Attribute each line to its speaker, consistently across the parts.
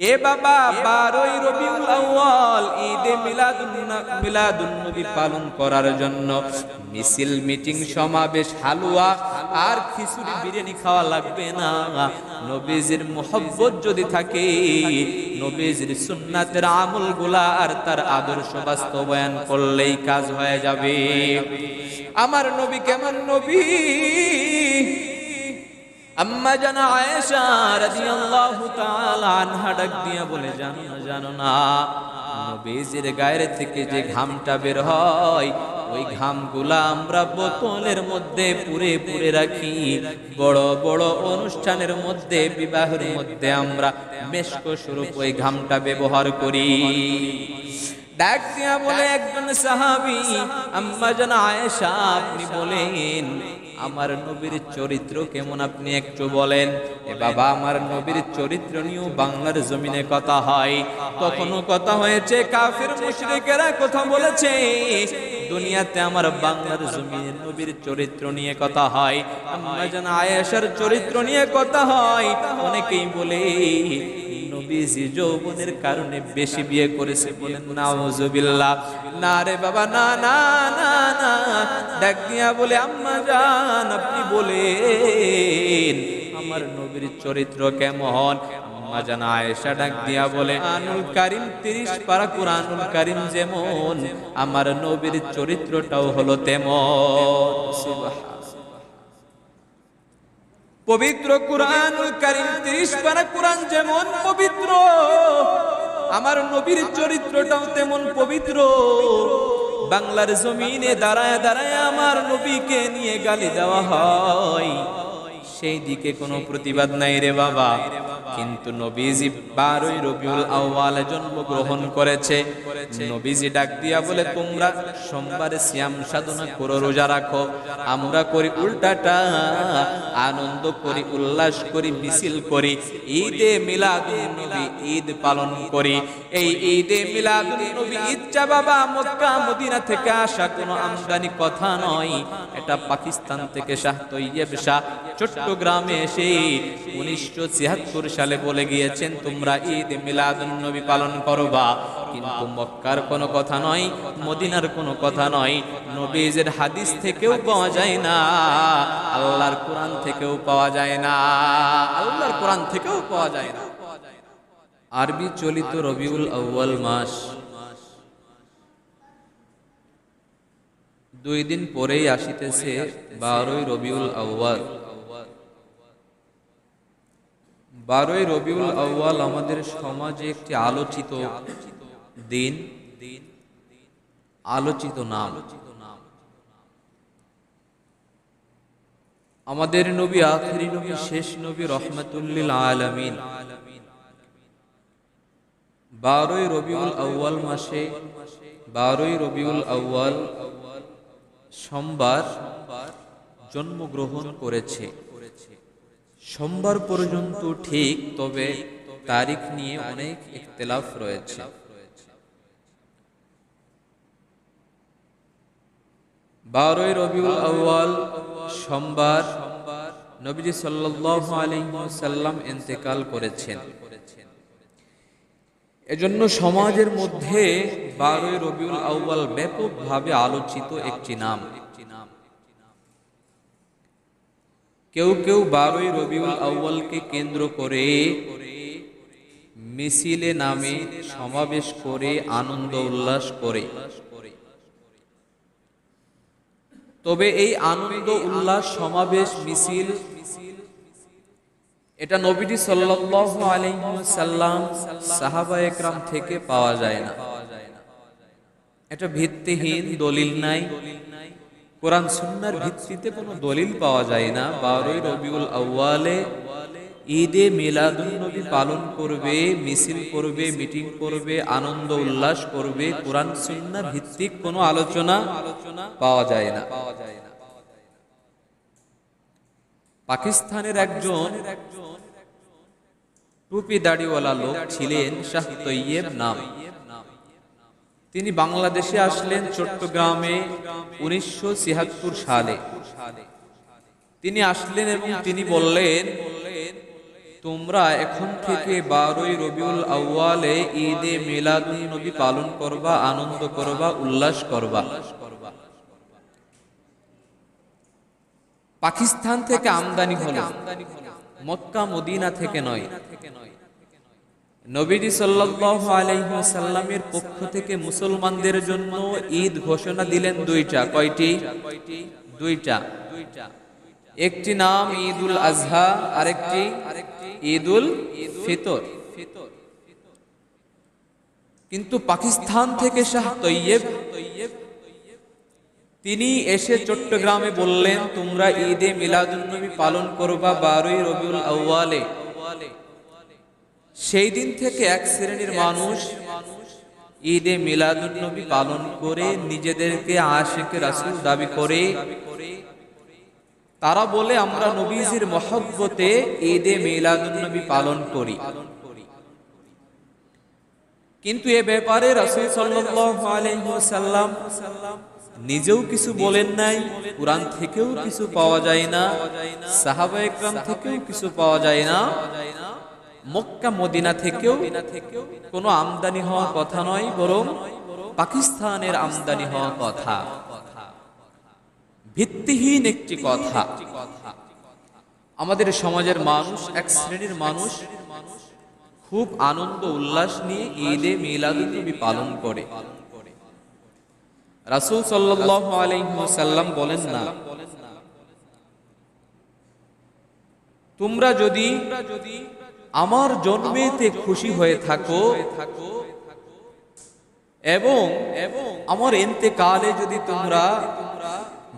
Speaker 1: এ বাবা, বারোই রবিউল আউয়াল, ঈদে মিলাদুন নবী পালন করার জন্য মিছিল, মিটিং, সমাবেশ, হালুয়া আর খিচুড়ি, বিরিয়ানি খাওয়া লাগবে না। নবীজির মোহব্বত যদি থাকে, নবীজির সুন্নাতের আমলগুলা আর তার আদর্শ বাস্তবায়ন করলেই কাজ হয়ে যাবে। আমার নবী কেমন নবী? আম্মা জানা আয়েশা রাদিয়াল্লাহু তাআলা আনহা ডাক দিয়া বলে, জানো না জানো না, নবীজির গায়ের থেকে যে ঘামটা বের হয়, ওই ঘামগুলা আমরা বোতলের মধ্যে পুরে পুরে রাখি। বড় বড় অনুষ্ঠানের মধ্যে, বিবাহের মধ্যে আমরা মেশক স্বরূপ ওই ঘামটা ব্যবহার করি। ডাক দিয়া বলে একজন সাহাবি, আম্মা জানা আয়েশা, আপনি বলেন আমার নবীর চরিত্র কেমন আপনি একটু বলেন? এ বাবা, আমার নবীর চরিত্র নিয়েও বাংলার জমিনে কথা হয়। কখনো কথা হয়েছে, কাফির মুশরিকেরা কথা বলেছে। দুনিয়াতে আমার বাংলার জমিনে নবীর চরিত্র নিয়ে কথা হয়। আম্মা জানা আয়েশার চরিত্র নিয়ে কথা হয়, অনেকেই বলে নবীজি যৌবনের কারণে বেশি বিয়ে করেছে বলেন, নাউজুবিল্লাহ। না রে বাবা, না না না না। ডাক দিয়া বলে, আম্মা জান, আপনি বলেন, আমার নবীর চরিত্র কেমন? আয়েশা ডাক দিয়া বলে, আনুল কারিম 30 পারা কুরআনুল কারিম যেমন, আমার নবীর চরিত্রটাও হলো তেমন। পবিত্র কুরআনুল কারীম 30 পারা কুরআন যেমন পবিত্র, আমার নবীর চরিত্রটাও তেমন পবিত্র। বাংলার জমিনে দাঁড়ায় দাঁড়ায় আমার নবীকে নিয়ে গালি দেওয়া হয়। সেই দিকে কোনো প্রতিবাদ নাই রে বাবা। কিন্তু নবীজি বারোই রবিউল আউয়াল জন্মগ্রহণ করেছে। নবীজি ডাক দিয়া বলে, তোমরা সোমবারে সিয়াম সাধনা করো, রোজা রাখো। আমরা করি উল্টাটা, আনন্দ করি, উল্লাস করি, মিছিল করি। ঈদে মিলাদুন নবী ঈদ পালন করি। এই ঈদে মিলাদুন নবী ঈদটা বাবা মক্কা, মদিনা থেকে আসা কোনো আমদানি কথা নয়। এটা পাকিস্তান থেকে শাহ তৈয়ব শাহ চট্টগ্রামে এসে উনিশশো ছিয়াত্তর সালে বলে গিয়েছেন, তোমরা ঈদ মিলাদুন নবী পালন করবা। কিন্তু মক্কার কোনো কথা নয়, মদিনার কোনো কথা নয়। নবীজের হাদিস থেকেও পাওয়া যায় না, আল্লাহর কোরআন থেকেও পাওয়া যায় না, আল্লাহর কোরআন থেকেও পাওয়া যায় না। আরবি চলিত রবিউল আউয়াল মাস। দুই দিন পরেই আসিতেছে বারোই রবিউল আউয়াল। বারোই রবিউল আউয়াল আমাদের সমাজে একটি আলোচিত দিন, আলোচিত নাম। আমাদের নবী, আখেরি নবী, শেষ নবী রহমতুল্লিল আলামিন। বারোই রবিউল আউয়াল মাসে, বারোই রবিউল আউয়াল সোমবার জন্মগ্রহণ করেছে। সোমবার পর্যন্ত ঠিক, তবে তারিখ নিয়ে অনেক ইখতলাফ রয়েছে। বারোই রবিউল আউয়াল, সোমবার নবীজি আলাইহি সাল্লাম ইন্তেকাল করেছেন। এজন্য সমাজের মধ্যে বারোই রবিউল আউয়াল ব্যাপকভাবে আলোচিত একটি নাম একটি নাম। কেউ কেউ বারোই রবিউল আউ্বালকে কেন্দ্র করে মিছিলে নামে সমাবেশ করে আনন্দ উল্লাস করে। তবে এই আনন্দ উল্লাস সমাবেশ মিছিল, এটা নবীজি সাল্লাল্লাহু আলাইহি সাল্লাম সাহাবা একরাম থেকে পাওয়া যায় না। এটা ভিত্তিহীন, দলিল নাই। কোরআন সুন্নার ভিত্তিতে কোনো দলিল পাওয়া যায় না। বারোই রবিউল আউয়ালে ঈদে মিলাদুন নবী পালন করবে, মিছিল করবে, মিটিং করবে, আনন্দ উল্লাস করবে, কোরআন সুন্না ভিত্তিক কোনো আলোচনা পাওয়া যায় না। পাকিস্তানের একজন টুপি দাড়িওয়ালা লোক ছিলেন শাহ তৈয়েব নাম। তিনি বাংলাদেশে আসলেন চট্টগ্রামে উনিশশো সালে। তিনি আসলেন এবং তিনি বললেন, তোমরা এখন থেকে বারোই রবিউল আউয়ালে ঈদে মিলাদুন নবী পালন করবা, আনন্দ করবা, উল্লাস করবা। পাকিস্তান থেকে আমদানি হলো, মক্কা, মদিনা থেকে নয়। নবীজি সাল্লাল্লাহু আলাইহি ওয়াসাল্লামের পক্ষ থেকে মুসলমানদের জন্য ঈদ ঘোষণা দিলেন দুইটা, কয়টি? দুইটা। একটি নাম ঈদুল আজহা, আরেকটি ঈদুল ফিতর। কিন্তু পাকিস্তান থেকে শাহ তৈয়ব, তিনি এসে চট্টগ্রামে বললেন, তোমরা ঈদে মিলাদুন্নবী পালন করবা বারোই রবিউল আউয়ালে। সেই দিন থেকে এক শ্রেণির মানুষ ঈদে মিলাদুন্নবী পালন করে নিজেদেরকে আশেকে রাসূল দাবি করে। তারা বলে, আমরা নবীজির মহব্বতে ঈদে মিলাদুন্নবী পালন করি। কিন্তু এ ব্যাপারে রাসূল ওয়াসাল্লাম নিজেও কিছু বলেন নাই, কোরআন থেকেও কিছু পাওয়া যায় না সাহাবা একরাম থেকেও কিছু পাওয়া যায় না। মক্কা মদিনা থেকেও কোনো আমদানি হওয়া কথা নয়, বরং পাকিস্তানের আমদানি হওয়া কথা। ভিত্তিহীন একটি কথা। আমাদের সমাজের মানুষ, এক শ্রেণির মানুষ, খুব আনন্দ উল্লাস নিয়ে ঈদে মিলাদুন্নবী পালন করে। রাসূল সাল্লাল্লাহু আলাইহি ওয়াসাল্লাম বলেন না, তোমরা যদি আমার জন্মেতে খুশি হয়ে থাকো এবং আমার এন্তেকালে যদি তোমরা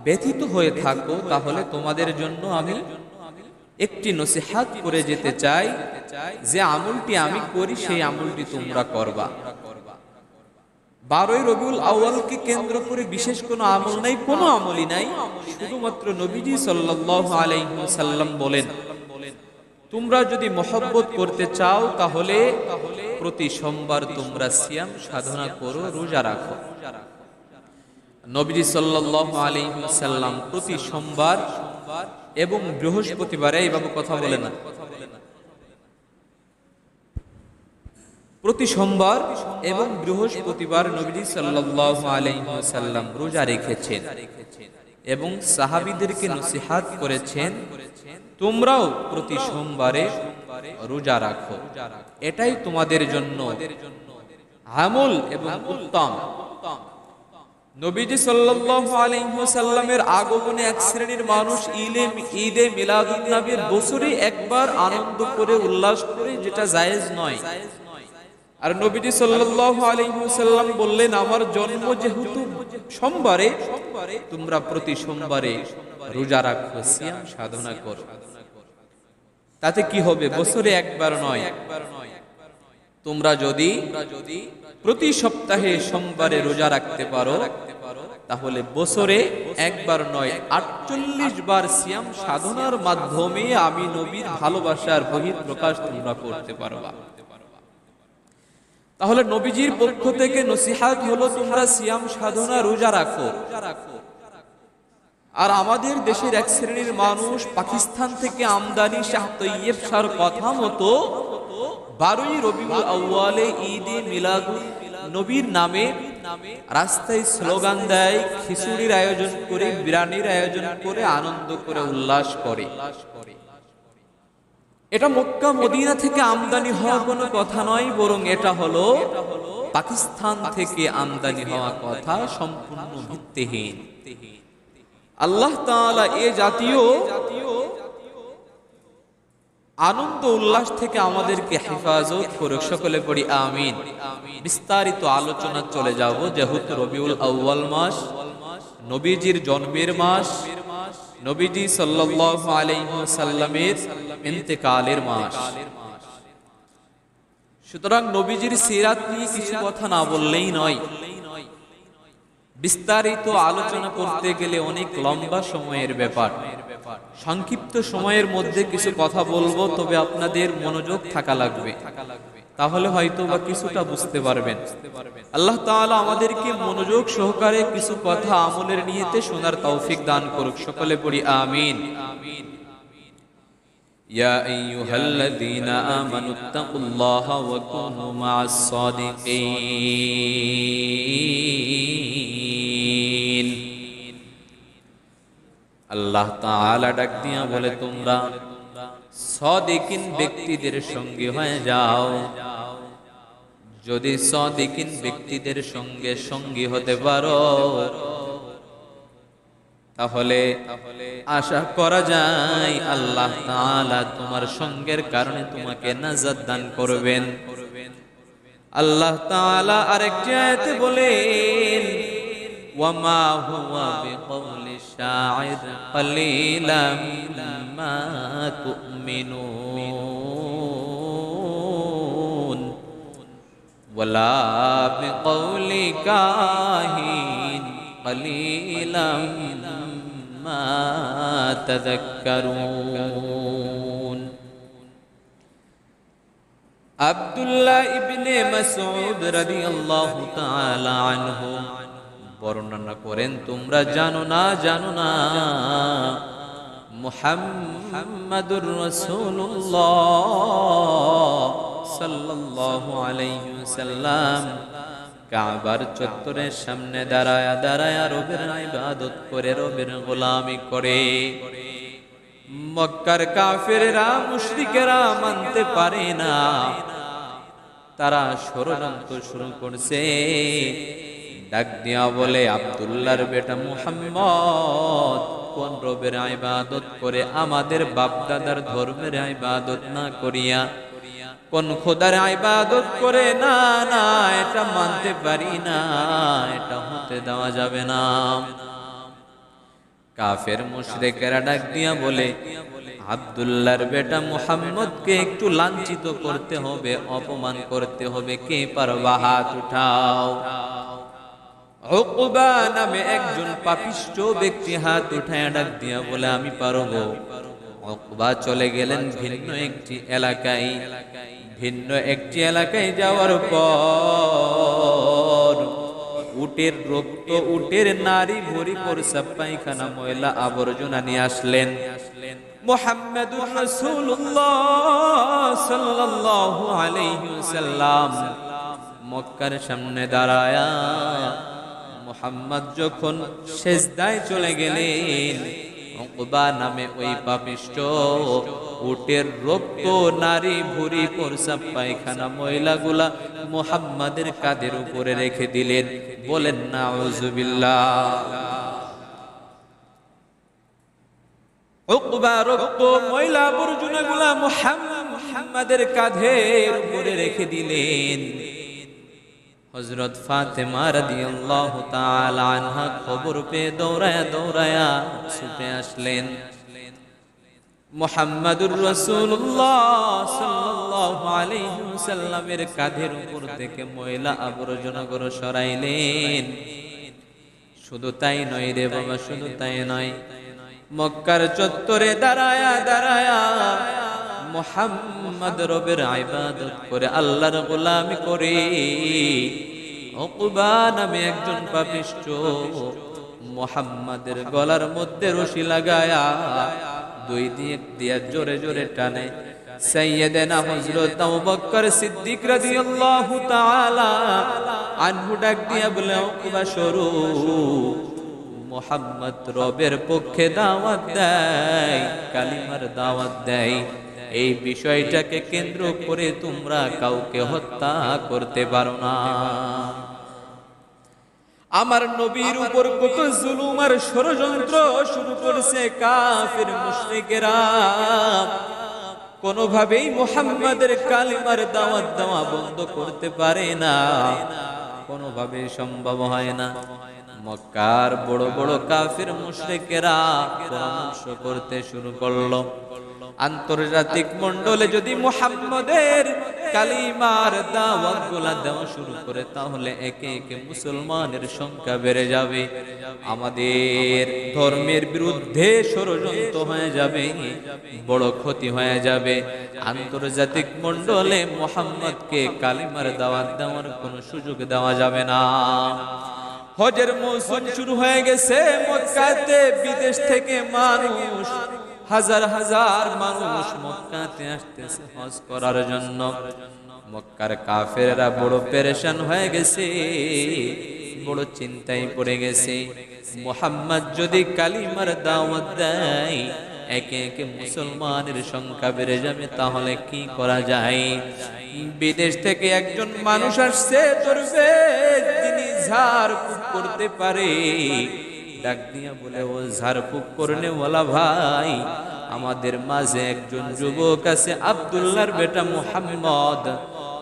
Speaker 1: ব্যথিত হয়ে থাকো তাহলে তোমাদের জন্য আমি একটি নসিহাত করে যেতে চাই যে আমলটি আমি করি সেই আমলটি তোমরা করবা। বারোই রবিউল আউয়ালকে কেন্দ্র করে বিশেষ কোনো আমল নাই কোনো আমলই নাই। শুধুমাত্র নবীজি সাল্লাল্লাহু আলাইহি ওয়াসাল্লাম বলেন তোমরা যদি মহব্বত করতে চাও, তাহলে প্রতি সোমবার তোমরা সিয়াম সাধনা করো, রোজা রাখো। নবীজি সাল্লাল্লাহু আলাইহি ওয়াসাল্লাম প্রতি সোমবার এবং বৃহস্পতিবারে এইভাবে কথা বলে না। প্রতি সোমবার এবং বৃহস্পতিবার নবীজি ওয়াসাল্লাম রোজা রেখেছেন এবং সাহাবীদেরকে নসিহাত করেছেন তোমরাও প্রতি সোমবারে রোজা রাখো। এটাই তোমাদের জন্য আমল এবং উত্তম। নবীজি ওয়াসাল্লামের আগমনে এক শ্রেণির মানুষ ঈদে ঈদে মিলাদুন নবীর বছরে একবার আনন্দ করে, উল্লাস করে, যেটা জায়েজ নয়। আর নবীজি ওয়াসাল্লাম বললেন, আমার জন্ম যেহেতু সোমবারে, তোমরা প্রতি সোমবারে রোজা রাখো, সিয়াম সাধনা করো। তাতে কি হবে? বছরে একবার নয়। তোমরা যদি প্রতি সপ্তাহে সোমবারে রোজা রাখতে পারো, তাহলে বছরে একবার নয়, আটচল্লিশ বার সিয়াম সাধনার মাধ্যমে আমি নবীর ভালোবাসার বহির প্রকাশ তোমরা করতে পারবা। তাহলে নবীজির পক্ষ থেকে নসিহাত হলো, তোমরা সিয়াম সাধনা রোজা রাখো। আর আমাদের দেশের এক শ্রেণির মানুষ পাকিস্তান থেকে আমদানি শাহ তৈয়ব শাহর কথা মতো বারোই রবিউল আউয়ালে ঈদে মিলাদুল নবীর নামে রাস্তায় স্লোগান দেয়, খিচুড়ির আয়োজন করে বিরানির আয়োজন করে, আনন্দ করে, উল্লাস করে। এটা মক্কা, মদিনা থেকে আমদানি হওয়া কোনো কথা নয়, বরং এটা হলো পাকিস্তান থেকে আমদানি হওয়া কথা সম্পূর্ণ ভিত্তিহীন। আল্লাহ তাআলা এ জাতীয় আনন্দ উল্লাস থেকে আমাদেরকে হেফাজত করুক। সকলে পড়ি আমিন। বিস্তারিত আলোচনা চলে যাব, যেহেতু রবিউল আউয়াল মাস, নবীজির জন্মের মাস, নবীজি সাল্লামের ইন্তেকালের মাস। সুতরাং নবীজির সিরাত নিয়ে কিছু কথা না বললেই নয়। বিস্তারিত আলোচনা করতে গেলে অনেক লম্বা সময়ের ব্যাপার সংক্ষিপ্ত সময়ের মধ্যে কিছু কথা বলবো তবে আপনাদের মনোযোগ থাকা লাগবে তাহলে হয়তো বা কিছুটা বুঝতে পারবেন আল্লাহ তাআলা আমাদেরকে মনোযোগ সহকারে কিছু কথা আমলের নিয়েতে শোনার তৌফিক দান করুক সকলে পড়ি আমিন يا أيها الذين آمنوا اتقوا الله وكونوا مع الصادقين আল্লাহ তাআলা ডাক দিয়া বলে, তোমরা সদিকিন ব্যক্তিদের সঙ্গে হয়ে যাও। যদি সদিকিন ব্যক্তিদের সঙ্গে সঙ্গী হতে পারো, তাহলে আশা করা যায় আল্লাহ তাআলা তোমার সঙ্গের কারণে তোমাকে নাজাত দান করবেন। আল্লাহ তাআলা আরেকটি আয়াতে বলেন وما هو بقول الشاعر قليلا ما تؤمنون. ولا بقول كاهن قليلا ما تذكرون. عبد الله ابن مسعود رضي الله تعالى عنه বর্ণনা করেন, তোমরা জানো না জানো না। মুহাম্মাদুর রাসূলুল্লাহ সাল্লাল্লাহু আলাইহি ওয়াসাল্লাম কাবার চত্বরের সামনে দাঁড়ায়া দাঁড়ায়া রবের ইবাদত করে, রবের গোলামি করে। মক্কার কাফেরেরা, মুশরিকেরা মানতে পারে না। তারা ষড়যন্ত্র শুরু করছে। ডাক দিয়া বলে, আব্দুল্লাহর বেটা মুহাম্মদ, কোন রবের আইবাদত করে আমাদের বাপদাদার ধর্মের আইবাদত না করিয়া? কোন খোদার আইবাদত করে? না না, এটা মানতে পারি না, এটা হতে দেওয়া যাবে না। কাফের মুশরিকেরা ডাক দিয়া বলে, আব্দুল্লাহর বেটা মুহাম্মদকে একটু লাঞ্ছিত করতে হবে, অপমান করতে হবে, কে পারবা হাত উঠাও? উকবা নামে একজন পাপিষ্ঠ ব্যক্তি হাত উঠায় ডাক দিয়া বলে, আমি পারব। উকবা চলে গেলেন ভিন্ন একটি এলাকায়। ভিন্ন একটি এলাকায় যাওয়ার পর উটের রক্ত, উটের নারী ভরি প্রসাব পায়খানা ময়লা আবর্জনা নিয়ে আসলেন। মোহাম্মদুর রাসূলুল্লাহ সাল্লাল্লাহু আলাইহি ওয়াসাল্লাম মক্কার সামনে দাঁড়ায়া মোহাম্মদ যখন সেজদায় চলে গেলেন, উকবা নামে ওই পাপিষ্ট উটের রক্ত, নারী ভুরি প্রসাব পায়খানা মহিলাগুলা মোহাম্মদের কাদের উপরে রেখে দিলেন। বলেন না মহিলা বর্জনাগুলা মোহাম্মদের কাঁধের উপরে রেখে দিলেন। হজরত ফাতেমা রাদিয়াল্লাহু তাআলা আনহা খবর পেয়ে দৌড়ায়া দৌড়ায়া ছুটে আসলেন। রাসূলুল্লাহ সাল্লাল্লাহু আলাইহি ওয়াসাল্লামের কাঁধের উপর থেকে ময়লা আবর্জনা গুলো সরাইলেন। শুধু তাই নয় রে বাবা, শুধু তাই নয়। মক্কার চত্বরে দাঁড়ায়া দাঁড়ায়া মোহাম্মদ রবের ইবাদত করে আল্লাহর গোলামি করে। উকবা নামে একজন পাপিষ্ট মোহাম্মদের গলার মধ্যে রশি লাগায়া দুই দিক দিয়া জোরে জোরে টানে। সাইয়েদেনা হযরত আবু বকর সিদ্দিক রাদিয়াল্লাহু তাআলা আনহু ডাক বলে সরু। মোহাম্মদ রবের পক্ষে দাওয়াত দেয়, কালিমার দাওয়াত দেয়। এই বিষয়টাকে কেন্দ্র করে তোমরা কাউকে হত্যা করতে পারো না। আমার নবীর উপর কত জুলুম আর ষড়যন্ত্র শুরু করছে কাফির মুশরিকেরা। কোনোভাবেই মোহাম্মদের কালিমার দাওয়াত দেওয়া বন্ধ করতে পারে না। কোনোভাবে সম্ভব হয় না। মক্কার বড় বড় কাফির মুশরিকেরা পরামর্শ করতে শুরু করল। আন্তর্জাতিক মন্ডলে যদি মুহাম্মদের কালিমার দাওয়াতগুলা দেওয়া শুরু করে, তাহলে একে একে মুসলমানের সংখ্যা বেড়ে যাবে। আমাদের ধর্মের বিরুদ্ধে ষড়যন্ত্র হয়ে যাবে, বড় ক্ষতি হয়ে যাবে। আন্তর্জাতিক মন্ডলে মোহাম্মদকে কালিমার দাওয়াত দেওয়ার কোনো সুযোগ দেওয়া যাবে না। হজের মৌসুম শুরু হয়ে গেছে, মক্কাতে বিদেশ থেকে মানুষ হাজার হাজার মানুষ মক্কাতে আসতেছে হজ করার জন্য। মক্কার কাফেরা বড় পেরেশান হয়ে গেছে, বড় চিন্তায় পড়ে গেছে। মোহাম্মদ যদি কালিমার দাওয়াত দেয়, একে একে মুসলমানের সংখ্যা বেড়ে যাবে, তাহলে কি করা যায়? বিদেশ থেকে একজন মানুষ আসছে তিনি ঝাড়ফুঁক করতে পারে। ডাক দিয়া বলে, ও ঝাড়ফুঁক করনে ওলা ভাই, আমাদের মাঝে একজন যুবক আছে আব্দুল্লাহর বেটা মুহাম্মদ।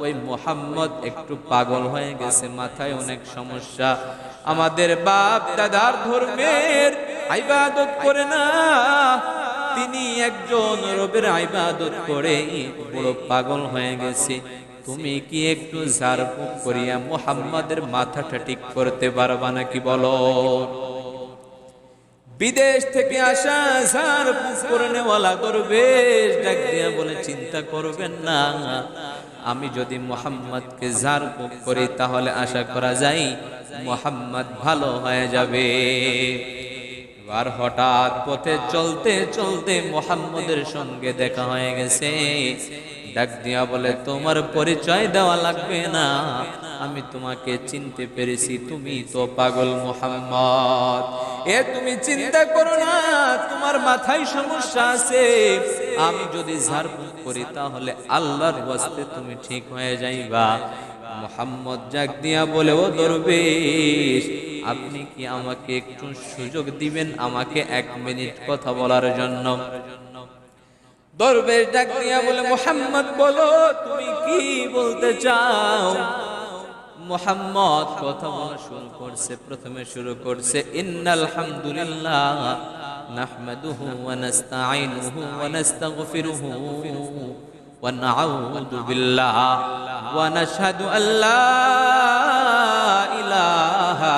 Speaker 1: ওই মোহাম্মদ একটু পাগল হয়ে গেছে, মাথায় অনেক সমস্যা। আমাদের বাপ দাদার ধর্মের ইবাদত করে না, তিনি একজন রবের ইবাদত করে। বড় পাগল হয়ে গেছে। তুমি কি একটু ঝাড়ফুঁক করিয়া মোহাম্মদের মাথাটা ঠিক করতে পারবা নাকি বলো? বিদেশ থেকে আসা ঝাড় করনেওয়ালা দরবেশ ডাক দিয়া বলে, চিন্তা করবেন না। আমি যদি মোহাম্মদকে ঝাড় করি, তাহলে আশা করা যায় মোহাম্মদ ভালো হয়ে যাবে। এবার হঠাৎ পথে চলতে চলতে মোহাম্মদের সঙ্গে দেখা হয়ে গেছে। ডাক দিয়া বলে, তোমার পরিচয় দেওয়া লাগবে না। আমি তোমাকে চিনতে পেরেছি, তুমি তো পাগল মোহাম্মদ। এ তুমি চিন্তা করো না, তোমার মাথায় সমস্যা আছে। আমি যদি ঝাড়ফুঁক করি, তাহলে আল্লাহর ওয়াস্তে তুমি ঠিক হয়ে যাইবা। মোহাম্মদ জাগ দিয়া বলে, ও দরবেশ, আপনি কি আমাকে একটু সুযোগ দিবেন আমাকে এক মিনিট কথা বলার জন্য? দরবেশ ডাক দিয়া বলে, মোহাম্মদ, বলো, তুমি কি বলতে চাও? মোহাম্মদ কথা বলা শুরু করছে প্রথমে শুরু করছে ইন্নাল হামদুলিল্লাহ নাহমাদুহু ওয়া নাস্তাঈনুহু ওয়া নাস্তাগফিরুহু ওয়া নাউযু বিল্লাহ ওয়া নাশহাদু আল্লা ইলাহা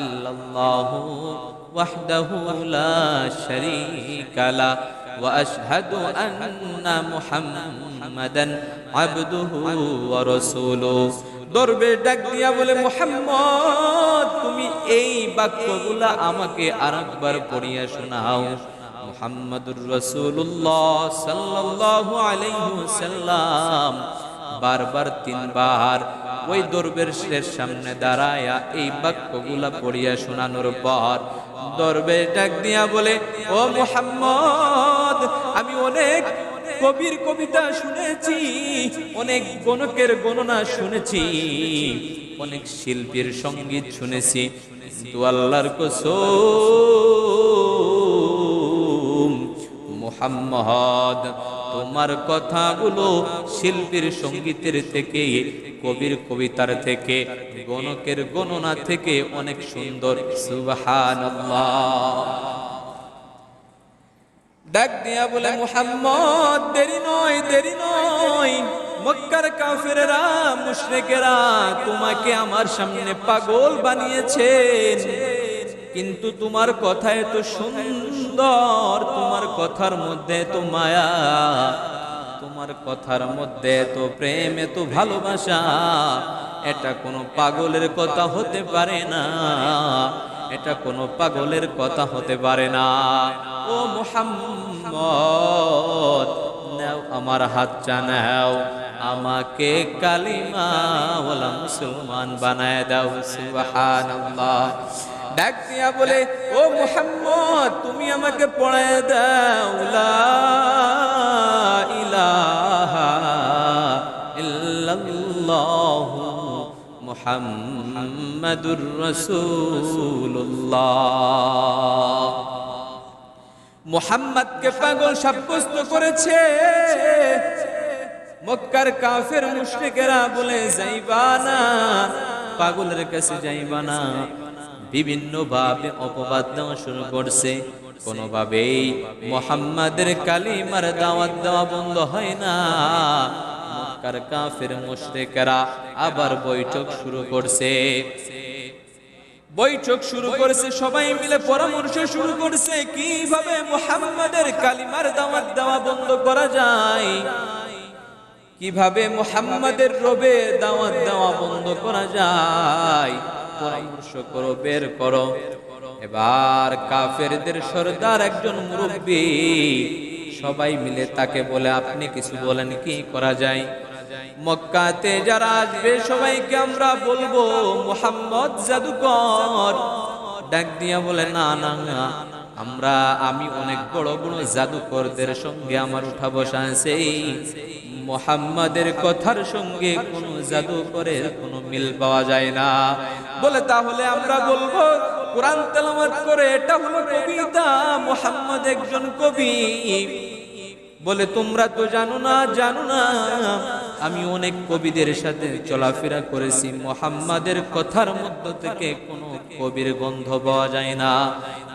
Speaker 1: ইল্লাল্লাহু ওয়াহদাহু লা শারীকা লা واشهد ان محمدا عبده ورسوله দরবে ডাক দিয়া বলে, মোহাম্মদ, তুমি এই বাক্যগুলা আমাকে আরেকবার পড়িয়া শোনাও। মুহাম্মাদুর রাসূলুল্লাহ সাল্লাল্লাহু আলাইহি ওয়াসাল্লাম বারবার তিনবার ওই দরবেশের সামনে দাঁড়ায়া এই বাক্যগুলা পড়িয়া শোনানোর পর দরবেশ ডাক দিয়া বলে, ও মুহাম্মদ, আমি অনেক কবির কবিতা শুনেছি, অনেক গণকের গণনা শুনেছি, অনেক শিল্পীর সংগীত শুনেছি, কিন্তু আল্লাহর কসম, মুহাম্মদ, তোমার কথাগুলো শিল্পীর সঙ্গীতের থেকে, কবির কবিতার থেকে, গণকের গণনা থেকে অনেক সুন্দর, সুবহানাল্লাহ। ডাক দিয়া বলে, মুহাম্মদ, দেরি নয় দেরি নয়। মক্কার কাফেরেরা, মুশরিকেরা তোমাকে আমার সামনে পাগল বানিয়েছেন। কিন্তু তোমার কথা এত সুন্দর, তোমার কথার মধ্যে তো মায়া, তোমার কথার মধ্যে এত প্রেম, এত ভালোবাসা। এটা কোনো পাগলের কথা হতে পারে না। এটা কোনো পাগলের কথা হতে পারে না। ও মোহাম্মদ, নাও আমার হাতটা নাও। আমাকে কালিমা ওলা মুসলমান বানায় দাও, সুবহানাল্লাহ। ডাক দিয়া বলে, ও মোহাম্মদ, তুমি আমাকে পড়ায় দাও, লা ইলাহা মুহাম্মাদুর রাসূলুল্লাহ। মুহাম্মদকে পাগল সাব্যস্ত করেছে। মক্কার কাফের মুশরিকেরা বলে, যাইবা না, পাগলের কাছে যাইবা না। বিভিন্ন ভাবে অপবাদ দেওয়া শুরু করছে। কোনোভাবেই মোহাম্মদের কালিমার দাওয়াত দেওয়া বন্ধ হয় না। মক্কার কাফের মুশরিকেরা আবার বৈঠক শুরু করছে। বৈঠক শুরু করেছে, সবাই মিলে পরামর্শ শুরু করছে কীভাবে মোহাম্মদের কালিমার দাওয়াত দেওয়া বন্ধ করা যায়, কীভাবে মোহাম্মদের রবে দাওয়াত দেওয়া বন্ধ করা যায়। পরামর্শ করো, বের করো। এবার কাফেরদের সর্দার একজন মুরব্বী সবাই মিলে তাকে বলে, আপনি কিছু বলেন, কি করা যায়? মক্কাতে যারা আসবে, সবাইকে আমরা বলব, মোহাম্মদ জাদুকর। ডাক দিয়া বলে, না না না, আমরা, আমি অনেক বড় বড় জাদুকরদের সঙ্গে আমার উঠা বসা আছে। মোহাম্মদের কথার সঙ্গে কোনো জাদুকরের কোনো মিল পাওয়া যায় না। বলে, তাহলে আমরা বলব, কোরআন তেলামত করে, এটা হলো কবিতা। মোহাম্মদ একজন কবি। বলে, তোমরা তো জানো না জানো না, আমি অনেক কবিদের সাথে চলাফেরা করেছি। মোহাম্মদের কথার মধ্য থেকে কোনো কবির গন্ধ পাওয়া যায় না।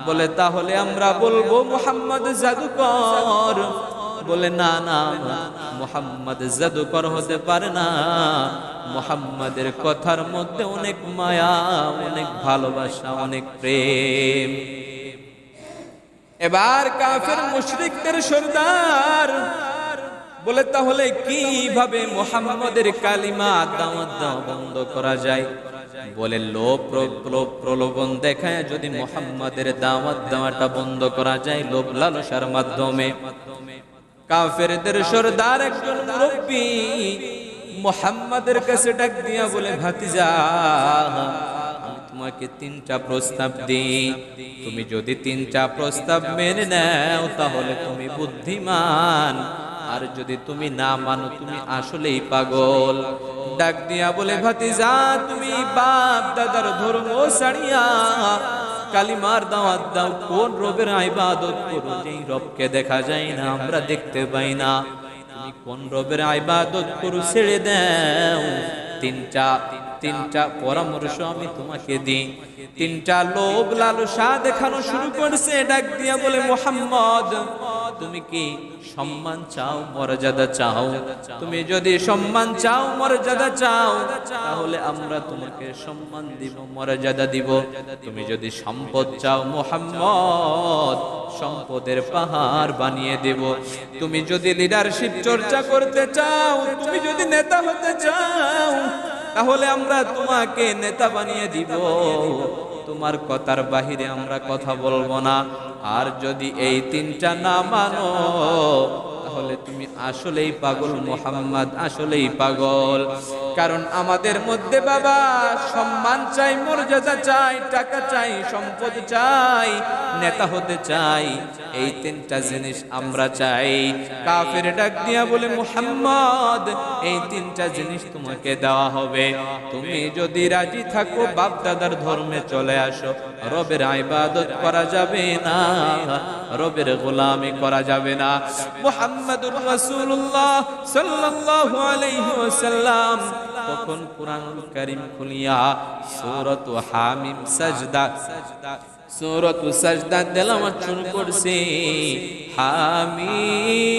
Speaker 1: বলে, তাহলে আমরা বলব, মোহাম্মদ জাদুকর। বলে, না না, মোহাম্মদ জাদুকর হতে পারে না। মোহাম্মদের কথার মধ্যে অনেক মায়া, অনেক ভালোবাসা, অনেক প্রেম। এবার কাফের মুশরিকদের সর্দার। বলে তাহলে কীভাবে মোহাম্মদের কালিমা দাওয়াত দেওয়া বন্ধ করা যায়? বলে লোভ প্র- প্র- প্রলোভন দেখায় যদি মোহাম্মদের দাওয়াত দেওয়াটা বন্ধ করা যায় লোভ লালসার মাধ্যমে। কাফেরদের সর্দার একজন মুরব্বী মোহাম্মদের কাছে ডাক দিয়া বলে, ভাতিজা তোমাকে তিনটা প্রস্তাব দিই। তুমি যদি তিনটা প্রস্তাব মেনে নাও, তাহলে তুমি বুদ্ধিমান। আর যদি তুমি না মানো, তুমি আসলেই পাগল। ডাক দিয়া বলে, ভাতিজা, তুমি বাপ দাদার ধর্ম ছাড়িয়া কালিমার দাওয়াত দাও। কোন রবের ইবাদত করো? যেই রবকে দেখা যায় না, আমরা দেখতে পাই না। কোন রবের আইবাদত করু ছেড়ে দেও? তিনটা তিনটা পরামর্শ আমি তোমাকে দিই। তিনটা লোভ লালসা দেখানো শুরু করছে, ডাক দিয়া বলে, মোহাম্মদ, তুমি কি সম্মান চাও, মর্যাদা চাও? তুমি যদি সম্মান চাও, মর্যাদা চাও, তাহলে আমরা তোমাকে সম্মান দিব, মর্যাদা দিব। তুমি যদি সম্পদ চাও, মোহাম্মদ, সম্পদের পাহাড় বানিয়ে দেব। তুমি যদি লিডারশিপ চর্চা করতে চাও, তুমি যদি নেতা হতে চাও তাহলে আমরা তোমাকে নেতা বানিয়ে দিব। তোমার কথার বাহিরে আমরা কথা বলব না। আর যদি এই তিনটা না মানো, তাহলে তুমি আসলেই পাগল, মোহাম্মদ আসলেই পাগল। কারণ আমাদের মধ্যে বাবা সম্মান চাই, মর্যাদা চাই, টাকা চাই, সম্পদ চাই, নেতা হতে চাই। এই তিনটা জিনিস আমরা চাই। কাফের ডাক দিয়া বলে, মোহাম্মদ, এই তিনটা জিনিস তোমাকে দেওয়া হবে। তুমি যদি রাজি থাকো বাপ দাদার ধর্মে চলে আসো। রবের ইবাদত করা যাবে না, রবের গোলামি করা যাবে না। মুহাম্মাদুর রাসূলুল্লাহ সাল্লাল্লাহু আলাইহি ওয়াসাল্লাম তখন কোরআনুল কারীম খুলিয়া সূরাত হামিম সাজদা সূরাত সাজদা তেলাওয়াত শুরু করছে। হামিম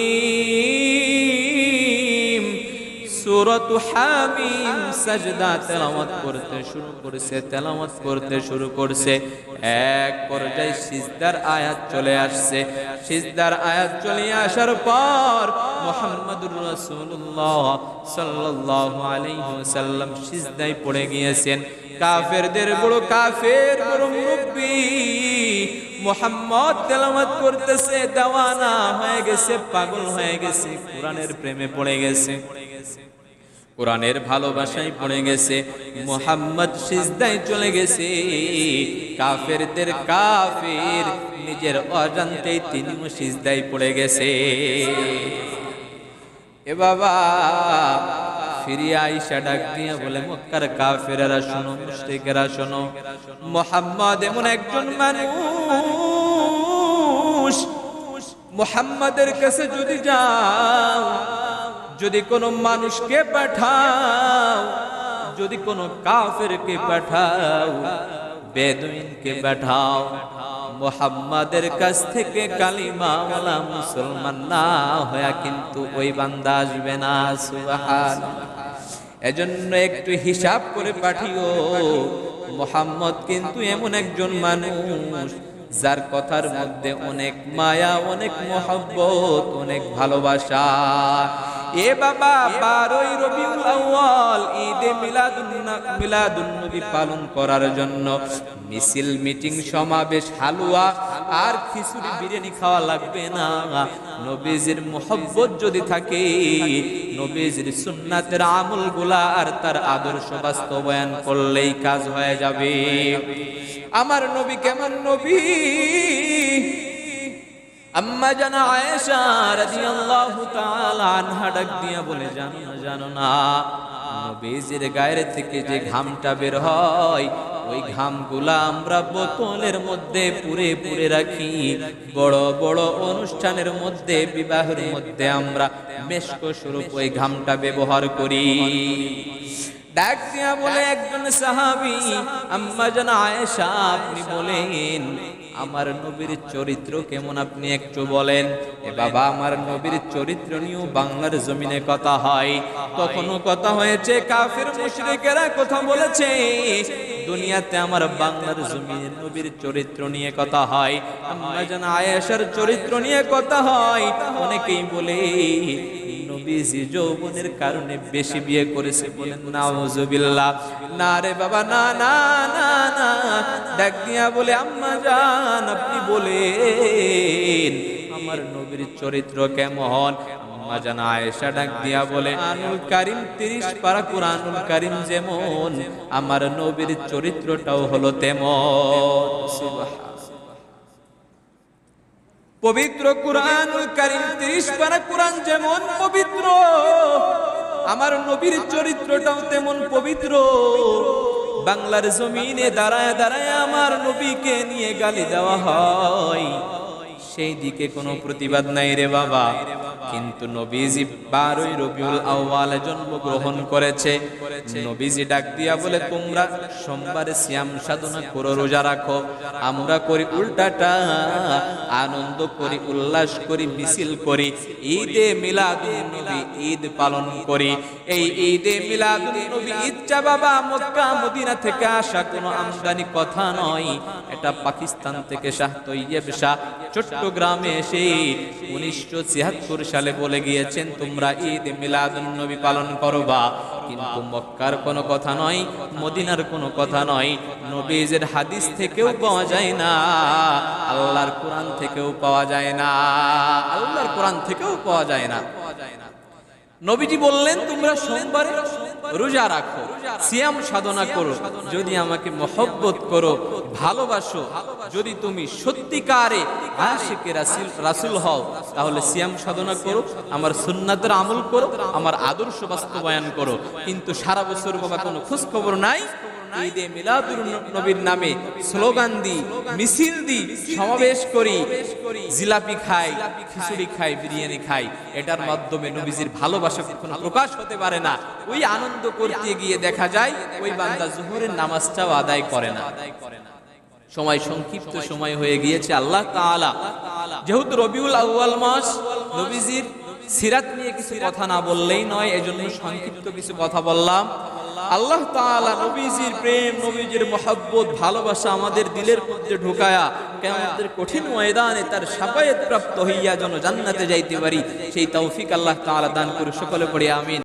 Speaker 1: সূরাত হামিম সাজদা তেলাওয়াত করতে শুরু করেছে, তেলাওয়াত করতে শুরু এক পর্যায়ে সিজদার আয়াত চলে আসছে। সিজদার আয়াত চলে আসার পর রাসূলুল্লাহ সাল্লাল্লাহু আলাইহি ওয়াসাল্লাম সিজদায় পড়ে গিয়েছেন। কাফেরদের বড় কাফের, বড় মোহাম্মদ তেলাওয়াত করতেছে, দেওয়ানা হয়ে গেছে, পাগল হয়ে গেছে, কোরআনের প্রেমে পড়ে গেছে। কোরআনের ভালোবাসায় পড়ে গেছে, মোহাম্মদ সিজদায় চলে গেছে। কাফেরদের কাফের নিজের অজান্তে তিনিও সিজদায় পড়ে গেছে। এ বাবা, ফিরিয়ে ডাক দিয়ে বলে শোনো মোহাম্মদ এমন একজন কাছে যদি যাও যদি কোনো মানুষকে পাঠাও, যদি কোনো কাফেরকে পাঠাও, বেদুইনকে পাঠাও, মোহাম্মদের কাছ থেকে কালিমাওয়ালা মুসলমান না হয়া কিন্তু ওই বান্দা আসবে না সুবহান এজন্য একটু হিসাব করে পাঠিও। মোহাম্মদ কিন্তু এমন একজন মানুষ, যার কথার মধ্যে অনেক মায়া, অনেক মহব্বত, অনেক ভালোবাসা। এ বাবা, বারোই রবিউল আউয়াল, ঈদে মিলাদুন মিলাদুন নবী পালন করার জন্য মিছিল, মিটিং, সমাবেশ, হালুয়া আর খিচুড়ি, বিরিয়ানি খাওয়া লাগবে না। নবীজির মোহব্বত যদি থাকে, নবীজির সুন্নাতের আমলগুলা আর তার আদর্শ বাস্তবায়ন করলেই কাজ হয়ে যাবে। আমার নবী কেমন নবী? আম্মা জানা আয়েশা রাদিয়াল্লাহু তাআলা আনহা ডাক দিয়া বলে, জানো না জানো না, নবীজির গায়ের থেকে যে ঘামটা বের হয়, ওই ঘামগুলা আমরা বোতলের মধ্যে পুরে পুরে রাখি। বড় বড় অনুষ্ঠানের মধ্যে, বিবাহের মধ্যে আমরা মেশক স্বরূপ ওই ঘামটা ব্যবহার করি। ডাক দিয়া বলে একজন সাহাবি, আম্মা জান আয়েশা, আপনি বলেন আমার নবীর চরিত্র কেমন আপনি একটু বলেন? এ বাবা, আমার নবীর চরিত্র নিয়েও বাংলার জমিনে কথা হয়। তখনও কথা হয়েছে, কাফের মুশরিকেরা কথা বলেছে। দুনিয়াতে আমার বাংলার জমিনে নবীর চরিত্র নিয়ে কথা হয়। আম্মা জান আয়েশার চরিত্র নিয়ে কথা হয়। অনেকেই বলে নবীজি যৌবনের কারণে বেশি বিয়ে করেছে বলেন, নাউজুবিল্লাহ। না রে বাবা, না না না না। ডাক দিয়া বলে, আম্মা জান, আপনি বলেন, আমার নবীর চরিত্র কেমন? আম্মা জান আয়েশা ডাক দিয়া বলে, আনুল কারিম 30 পারা কুরআনুল কারিম যেমন, আমার নবীর চরিত্রটাও হলো তেমন। পবিত্র কুরআনুল কারীম 30 পারা কুরআন যেমন পবিত্র, আমার নবীর চরিত্রটাও তেমন পবিত্র। বাংলার জমিনে দাঁড়ায় দাঁড়ায় আমার নবীকে নিয়ে গালি দেওয়া হয়। সেই দিকে কোনো প্রতিবাদ নাই রে বাবা। কিন্তু নবীজি বারোই রবিউল আউয়াল জন্মগ্রহণ করেছে। নবীজি ডাক দিয়া বলে, তোমরা সোমবারে সিয়াম সাধনা করো, রোজা রাখো। আমরা করি উল্টাটা, আনন্দ করি, উল্লাস করি, মিছিল করি। ঈদে মিলাদুন নবী ঈদ পালন করি। এই ঈদে মিলাদুন নবী ঈদটা বাবা মক্কা, মদিনা থেকে আসা কোনো আমদানি কথা নয়। এটা পাকিস্তান থেকে শাহ তৈয়ব শাহ চট্টগ্রামে এসে উনিশশো ছিয়াত্তর সালে বলে গিয়েছেন, তোমরা ঈদ মিলাদুন নবী পালন করবা। কিন্তু মক্কার কোনো কথা নয়, মদিনার কোনো কথা নয়। নবীজের হাদিস থেকেও পাওয়া যায় না, আল্লাহর কোরআন থেকেও পাওয়া যায় না, আল্লাহর কোরআন থেকেও পাওয়া যায় না পাওয়া যায় না। নবীজি বললেন, তোমরা সোমবারে রোজা রাখো, সিয়াম সাধনা করো, যদি আমাকে মহব্বত করো, ভালোবাসো, যদি তুমি সত্যিকারে আশিকে রাসুল রাসুল হও, তাহলে সিয়াম সাধনা করো, আমার সুন্নাতের আমল করো, আমার আদর্শ বাস্তবায়ন করো। কিন্তু সারা বছর বাবা কোনো খোঁজ খবর নাই। ঈদে মিলাদুর নবীর নামে স্লোগান দি মিছিল দি সমাবেশ করি। জিলাপি খাই, খিচুড়ি খাই, বিরিয়ানি খাই। এটার মাধ্যমে নবীজির ভালোবাসা কখনো প্রকাশ হতে পারে না। ওই আনন্দ করতে গিয়ে দেখা যায়, ওই বান্দা জোহরের নামাজটাও আদায় করে না। সময় সংক্ষিপ্ত সময় হয়ে গিয়েছে, আল্লাহ তাআলা। যেহেতু রবিউল আউয়াল মাস, নবীজির সিরাত নিয়ে কিছু কথা না বললেই নয়, এজন্য সংক্ষিপ্ত কিছু কথা বললাম। আল্লাহ তাআলা নবীজির প্রেম, নবীজির মহব্বত, ভালোবাসা আমাদের দিলের মধ্যে ঢুকায়া কিয়ামতের কঠিন ময়দানে তার সাফায়াত প্রাপ্ত হইয়া যেন জান্নাতে যাইতে পারি, সেই তৌফিক আল্লাহ তাআলা দান করে সকলে পড়ে আমিন।